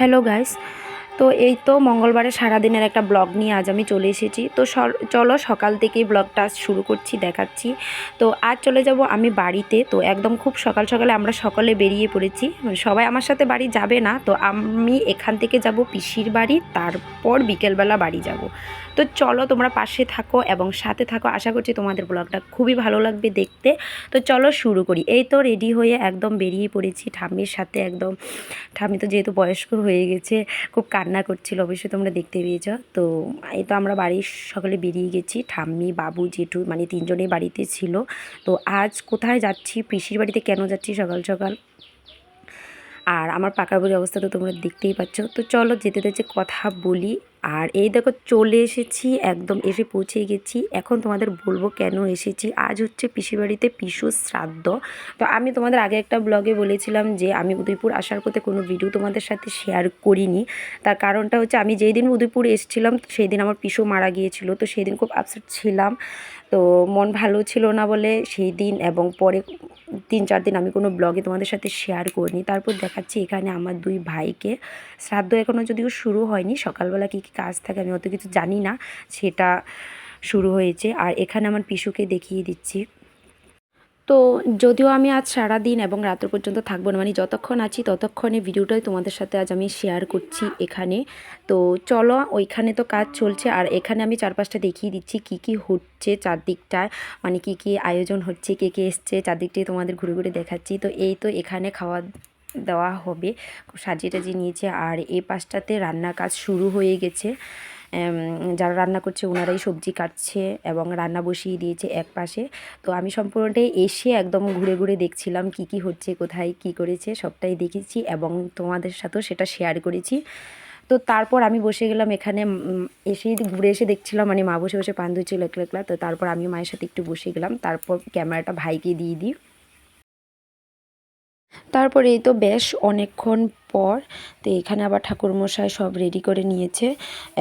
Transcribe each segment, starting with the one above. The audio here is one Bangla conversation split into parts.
হ্যালো গাইস তো এই তো মঙ্গলবারে সারাদিনের একটা ব্লগ নিয়ে আজ আমি চলে এসেছি। তো চলো সকাল থেকেই ব্লগটা শুরু করছি, দেখাচ্ছি। তো আজ চলে যাব আমি বাড়িতে। তো একদম খুব সকাল সকালে আমরা সকালে বেরিয়ে পড়েছি। সবাই আমার সাথে বাড়ি যাবে না। তো আমি এখান থেকে যাব পিসির বাড়ি, তারপর বিকেলবেলা বাড়ি যাব। তো চলো তোমরা পাশে থাকো এবং সাথে থাকো। আশা করছি তোমাদের ব্লগটা খুবই ভালো লাগবে দেখতে। তো চলো শুরু করি। এই তো রেডি হয়ে একদম বেরিয়ে পড়েছি ঠাম্মির সাথে একদম। ঠাম্মি তো যেহেতু বয়স্ক হয়ে গেছে, খুব কান্না করছিল অবশ্যই তোমরা দেখতে পেয়েছ। তো এই তো আমরা বাড়ির সকলে বেরিয়ে গেছি। ঠাম্মি, বাবু, জেঠু মানে তিনজনেই বাড়িতে ছিল। তো আজ কোথায় যাচ্ছি, পিসির বাড়িতে কেন যাচ্ছি সকাল সকাল? আর আমার পাকার বাড়ির অবস্থা তো তোমরা দেখতেই পাচ্ছ। তো চলো যেতে যেতে কথা বলি। আর এই দেখো চলে এসেছি, একদম এসে পৌঁছে গেছি। এখন তোমাদের বলব কেন এসেছি? আজ হচ্ছে পিসির বাড়িতে পিসুর শ্রাদ্ধ। তো আমি তোমাদের আগে একটা ব্লগে বলেছিলাম যে আমি উদয়পুর আসার পথে কোনো ভিডিও তোমাদের সাথে শেয়ার করিনি। তার কারণটা হচ্ছে আমি যেই দিন উদয়পুর এসেছিলাম সেই দিন আমার পিসু মারা গিয়েছিল। তো সেই দিন খুব আপসেট ছিলাম। তো মন ভালো ছিল না বলে সেই দিন এবং পরে তিন চার দিন আমি কোনো ব্লগে তোমাদের সাথে শেয়ার করিনি। তারপর দেখাচ্ছি এখানে আমার দুই ভাইকে। শ্রাদ্ধ এখনও যদিও শুরু হয়নি, সকালবেলা কী কী কাজ থাকে আমি অত কিছু জানি না। সেটা শুরু হয়েছে। আর এখানে আমার পিসুকে দেখিয়ে দিচ্ছি। তো যদিও আমি আজ সারা দিন এবং রাত্র পর্যন্ত থাকব না মানে যতক্ষণ আছি ততক্ষণে ভিডিওটাই তোমাদের সাথে আজ আমি শেয়ার করছি এখানে। তো চলো, ওইখানে তো কাজ চলছে, আর এখানে আমি চারপাশটা দেখিয়ে দিচ্ছি কি কি হচ্ছে চারদিকটায় মানে কি কি আয়োজন হচ্ছে, কে কে এসছে, চারদিকটাই তোমাদের ঘুরে ঘুরে দেখাচ্ছি। তো এই তো এখানে খাওয়া দেওয়া হবে, সাজিয়ে টাজিয়ে নিয়েছে, আর এই পাশটাতে রান্নার কাজ শুরু হয়ে গেছে। যারা রান্না করছে ওনারাই সবজি কাটছে এবং রান্না বসিয়ে দিয়েছে এক পাশে। তো আমি সম্পূর্ণটাই এসে একদম ঘুরে ঘুরে দেখছিলাম কি কি হচ্ছে, কোথায় কি করেছে, সবটাই দেখেছি এবং তোমাদের সাথেও সেটা শেয়ার করেছি। তো তারপর আমি বসে গেলাম এখানে এসেই ঘুরে এসে দেখছিলাম মানে মা বসে বসে পান ধুচ্ছিল একলা একলা তো তারপর আমি মায়ের সাথে একটু বসে গেলাম। তারপর ক্যামেরাটা ভাইকে দিয়ে দিই। তারপরে এই তো বেশ অনেকক্ষণ পর তো এখানে আবার ঠাকুরমশাই সব রেডি করে নিয়েছে।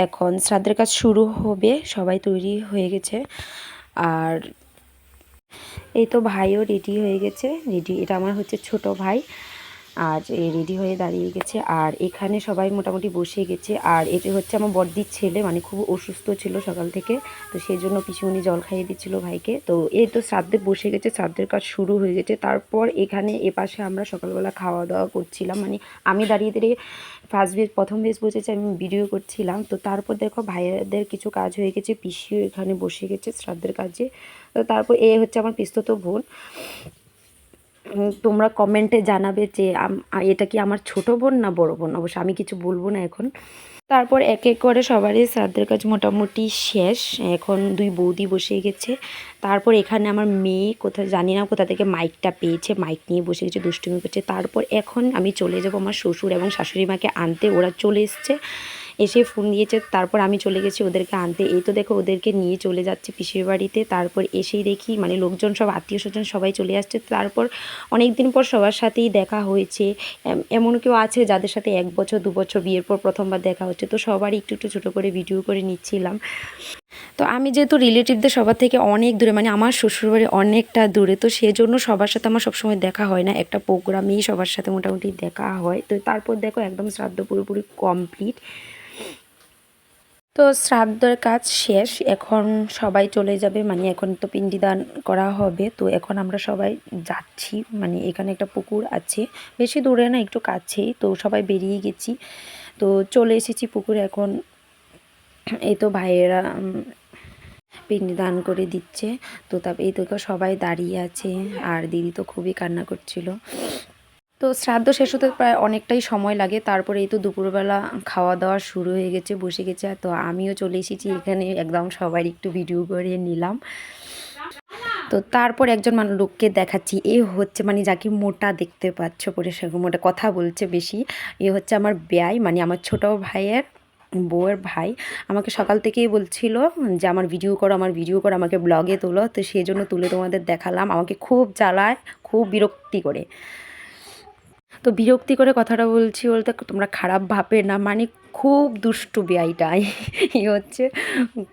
এখন শ্রাদ্ধের কাজ শুরু হবে, সবাই তৈরি হয়ে গেছে। আর এই তো ভাইও রেডি হয়ে গেছে। রেডি এটা আমার হচ্ছে ছোট ভাই। আর রেডি হয়ে দাঁড়িয়ে গেছে। আর এখানে সবাই মোটামুটি বসে গেছে। আর এটি হচ্ছে আমার বড়দির ছেলে মানে খুব অসুস্থ ছিল সকাল থেকে, তো সেই জন্য পিছুমনি জল খাইয়ে দিচ্ছিল ভাইকে। তো এই তো শ্রাদ্ধে বসে গেছে, শ্রাদ্ধের কাজ শুরু হয়ে গেছে। তারপর এখানে এপাশে আমরা সকালবেলা খাওয়া দাওয়া করছিলাম। মানে আমি দাঁড়িয়ে দাঁড়িয়ে ফার্স্ট বেজ প্রথম বেজ বসেছে, আমি ভিডিও করছিলাম। তো তারপর দেখো ভাইয়াদের কিছু কাজ হয়ে গেছে, পিসিও এখানে বসে গেছে শ্রাদ্ধের কাজে। তো তারপর এ হচ্ছে আমার পিস্তত বোন। তোমরা কমেন্টে জানাবে যে এটা কি আমার ছোট বোন না বড় বোন? অবশ্য আমি কিছু বলব না এখন। তারপর এক এক করে সবারই শ্রাদ্ধের কাজ মোটামুটি শেষ। এখন দুই বৌদি বসে গেছে। তারপর এখানে আমার মেয়ে কোথায় জানি না কোথা থেকে মাইকটা পেয়েছে মাইক নিয়ে বসে গেছে, দুষ্টুমি করছে। তারপর এখন আমি চলে যাব আমার শ্বশুর এবং শাশুড়ি মাকে আনতে। ওরা চলে এসছে। এসে ফোন দিয়েছে, তারপর আমি চলে গেছি ওদেরকে আনতে। এই তো দেখো ওদেরকে নিয়ে চলে যাচ্ছে পিসির বাড়িতে, তারপর এসেই দেখি মানে লোকজন সব, আত্মীয় স্বজন সবাই চলে আসছে। তারপর অনেক দিন পর সবার সাথেই দেখা হয়েছে। এমন কেউ আছে যাদের সাথে এক বছর, দু বছর বিয়ের পর প্রথমবার দেখা হচ্ছে। তো সবারই একটু একটু ছোটো করে ভিডিও করে নিচ্ছিলাম। তো আমি যেহেতু রিলেটিভদের সবার থেকে অনেক দূরে মানে আমার শ্বশুরবাড়ি অনেকটা দূরে, তো সেজন্য সবার সাথে আমার সবসময় দেখা হয় না। একটা প্রোগ্রামেই সবার সাথে মোটামুটি দেখা হয়। তো তারপর দেখো একদম শ্রাদ্ধ পুরোপুরি কমপ্লিট তো শ্রাদ্ধের কাজ শেষ এখন সবাই চলে যাবে মানে এখন তো পিণ্ডিদান করা হবে তো এখন আমরা সবাই যাচ্ছি মানে এখানে একটা পুকুর আছে বেশি দূরে না একটু কাছেই তো সবাই বেরিয়ে গেছি তো চলে এসেছি পুকুরে এখন। এই তো ভাইয়েরা উম, পিণ্ডি দান করে দিচ্ছে তো তারপর এই তো সবাই দাঁড়িয়ে আছে আর দিদি তো খুবই কান্না করছিল। তো শ্রাদ্ধ শেষ হতে প্রায় অনেকটাই সময় লাগে। তারপরে এই তো দুপুরবেলা খাওয়া দাওয়া শুরু হয়ে গেছে, বসে গেছে। তো আমিও চলে এসেছি এখানে, একদম সবার একটু ভিডিও করে নিলাম। তো তারপর একজন মানুষ লোককে দেখাচ্ছি। এ হচ্ছে মানে যাকে মোটা দেখতে পাচ্ছ সেরকম মোটা কথা বলছে বেশি। এ হচ্ছে আমার ব্যয় মানে আমার ছোট ভাইয়ের বউয়ের ভাই। আমাকে সকাল থেকেই বলছিল যে, আমার ভিডিও করো, আমার ভিডিও করো, আমাকে ব্লগে তোলো। তো সেই জন্য তুলে তোমাদের দেখালাম। আমাকে খুব জ্বালায়, খুব বিরক্তি করে। তো বিরক্তি করে কথাটা বলছি বলতে তোমরা খারাপ ভাবে না মানে খুব দুষ্টু বিয়াইটা এই হচ্ছে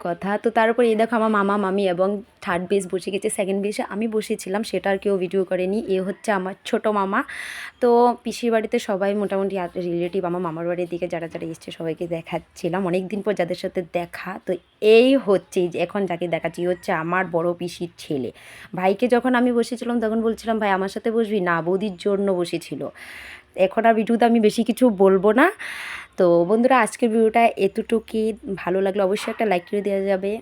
কথা। তো তারপর এই দেখো আমার মামা, মামি এবং থার্ড বেস বসে গেছে। সেকেন্ড বেসে আমি বসেছিলাম, সেটা আর কেউ ভিডিও করেনি। এ হচ্ছে আমার ছোট মামা। তো পিসির বাড়িতে সবাই মোটামুটি রিলেটিভ আমার মামার বাড়ির দিকে যারা যারা এসছে, সবাইকে দেখাচ্ছিলাম। অনেক দিন পর যাদের সাথে দেখা, তো এই হচ্ছে এখন যাকে দেখাচ্ছি হচ্ছে আমার বড় পিসির ছেলে। ভাইকে যখন আমি বসেছিলাম, তখন বলছিলাম, ভাই, আমার সাথে বসবি? না, বৌদির জন্য বসেছিল। এখন আর ভিডিওতে আমি বেশি কিছু বলব না। তো বন্ধুরা আজকের ভিডিওটা এতটুকুই। ভালো লাগলে অবশ্যই একটা লাইক করে দেওয়া যাবে।